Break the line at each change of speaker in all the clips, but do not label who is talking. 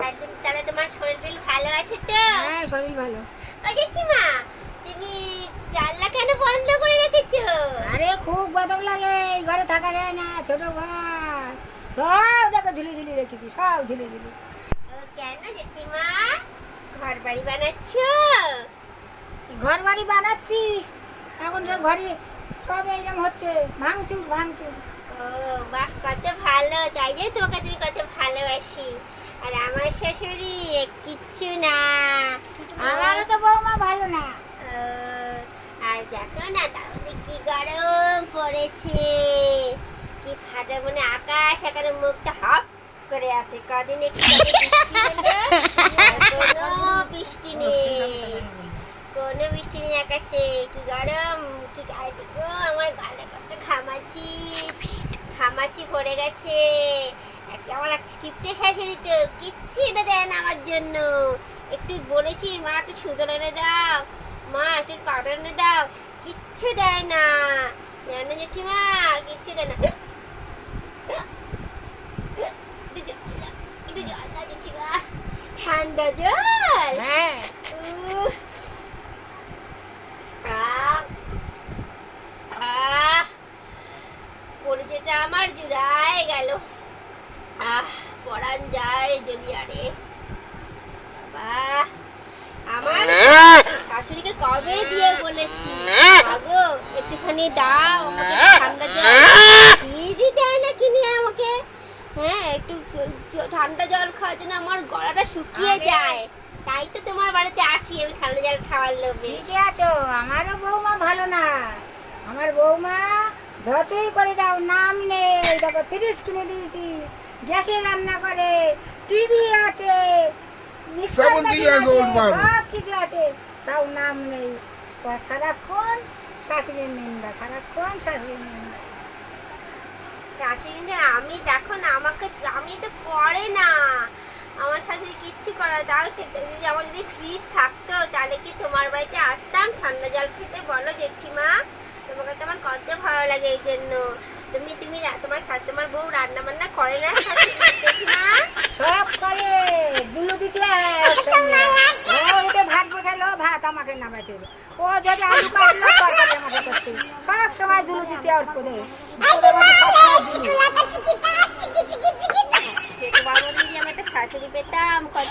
তাহলে তাহলে তোমার শরীর টরীর ভালো। আছে তো
হ্যাঁ শরীর ভালো
জেঠিমা তুমি জানলা কেন বন্ধ করে রেখেছো?
আরে খুব গরম লাগে এই ঘরে থাকা যায় না ছোট ঘর। সব দেখো ঝুলি ঝুলি রেখেছি সব ঝুলি ঝুলি।
কেন জেঠিমা? ঘর বাড়ি বানাচ্ছ?
ঘর বাড়ি বানাচ্ছি। এখন সব ঘরে সব এইরকম হচ্ছে ভাঙচুর ভাঙচুর।
ও বাহ কত ভালো। তাই যে তোমাকে তুমি কত ভালোবাসি। আর আমার শাশুড়ি কিচ্ছু না।
আমারও তো বৌমা ভালো না।
আর দেখো না মধ্যে কি গরম পড়েছে। কি ফাটা মনে আকাশ এখানে মুখটা হপ করে আছে। কদিন একটু বৃষ্টি হলো। কোনো বৃষ্টি নেই। কোনো বৃষ্টি নেই আকাশে। কি গরম, কি গায়ে গো আমার গালে কত ঘামাচি। ঘামাচি পড়ে গেছে। আমার কিপটে শাশুড়ি তো। কিচ্ছু এনে দেয় না আমার জন্য। একটু বলেছি, মা, একটু সুদর এনে দাও। মা, একটু পাউডার এনে দাও। কিচ্ছু দেয় না। জানো জেঠিমা, কিচ্ছু দেয় না একটু জল দাও, একটু জল দাও জেঠিমা ঠান্ডা জল
হ্যাঁ
আমার জুড়ায় গেল। আহ পরান যায় জলিয়ারে বাবা আমার শাশুড়িকে কবে দিয়ে বলেছি? আগো একটুখানি দাও আমাকে ঠান্ডা জল ফ্রিজই দেয় না কিনে আমাকে হ্যাঁ একটু ঠান্ডা জল খাওয়ার জন্য আমার গলাটা শুকিয়ে যায়। তাই তো তোমার বাড়িতে আসি আমি ঠান্ডা জল খাওয়ার লোভে।
ঠিকই আছো আমারও বৌমা ভালো না। আমার বৌমা যতই করে দাও নাম নেই দেখো ফ্রিজ কিনে দিয়েছি গ্যাসে রান্না করে টিভি আছে মিক্সার আছে, সব কিছু আছে তাও নাম নেই। তা সারাক্ষণ শাশুড়ির নিন্দা সারাক্ষণ শাশুড়ির নিন্দা।
শাশুড়ি না আমি দেখো না আমাকে আমি তো করে না। আমার শাশুড়ি কিচ্ছু করে না। তাও খেতে যদি আমার যদি ফ্রিজ থাকতো তাহলে কি তোমার বাড়িতে আসতাম? ঠান্ডা জল খেতে বলো জেঠিমা। তোমাকে তো আমার কত ভালো লাগে এই জন্য। তুমি তুমি তোমার শাশু তোমার বউ রান্না বান্না করে না? জেঠিমা?
সব করে দুলু দিতে হয়। ও ওকে ভাত বসালো ভাত আমাকে নামাতে ও যদি আলু কাটলো তরকারি আমাকে করতে সব সময় দুলু দিতে আর করে
শাশুড়ি পেতাম কত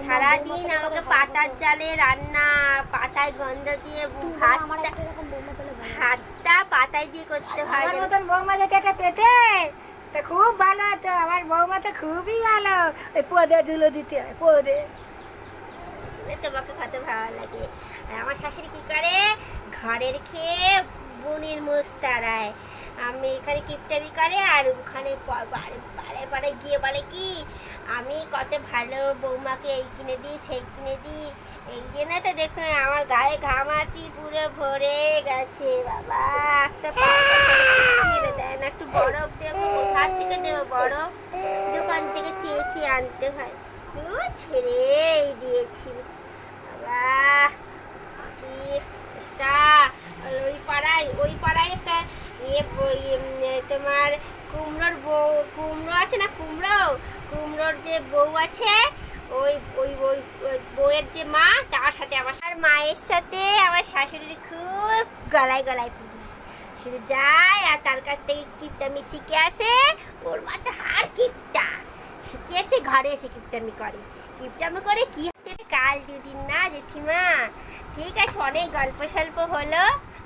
সারাদিন আমাকে পাতার জালে রান্না পাতায় গন্ধ দিয়ে ভাতটা পাতায় দিয়ে করতে হয়
বৌমা যদি একটা পেতে তা খুব ভালো হতো আমার বৌমা তো খুবই ভালো ওই পদে ধুলো দিতে হয় পদে
তোমাকে কত ভালো লাগে আর আমার শাশুড়ি কি করে? ঘরের খেয়ে বুনির মুছ তাড়ায় আমি এখানে কিপটামি করে আর ওখানে বারে বারে গিয়ে বলে কি, আমি কত ভালো বৌমাকে এই কিনে দিই, সেই কিনে দিই। এই জন্য তো দেখুন আমার গায়ে ঘামাচি পুরো ভরে গেছে। বাবা, একটা ছেড়ে করে কিচ্ছু এনে দেয় না, একটু বরফ দেবো, কোথার থেকে দেবো বরফ? দোকান থেকে চেয়ে চেয়ে আনতে হয়। ছেড়েই দিয়েছি। বাবা কি অবস্থা। আর ওই পাড়ায় ওই পাড়ায় একটা ইয়ে ব- ইয়ে, উম, তোমার কুমড়োর বউ, কুমড়ো আছে না কুমড়ো? কুমড়োর যে বউ আছে, ওই ওই ওই বউয়ের যে মা, তার সাথে আমার আর মায়ের সাথে আমার শাশুড়ির খুব গলায় গলায় পড়ি শুধু যায়, আর তার কাছ থেকে কিপটামি শিখে আসে, ওর মাথা আর কিপটা। শিখে এসে ঘরে এসে কিপটামি করে। কিপটামি করে কি হচ্ছে? কাল দুদিন না জেঠিমা। ঠিক আছে, অনেক গল্প সল্প হলো।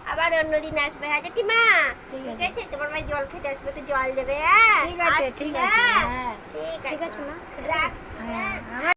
আবার অন্যদিন আসবে হ্যাঁ জেঠিমা
ঠিক আছে।
তোমার মায়ের জল খেতে আসবে তো জল দেবে হ্যাঁ
ঠিক আছে ঠিক আছে
হ্যাঁ?
হ্যাঁ
ঠিক আছে
মা
রাখছি। হ্যাঁ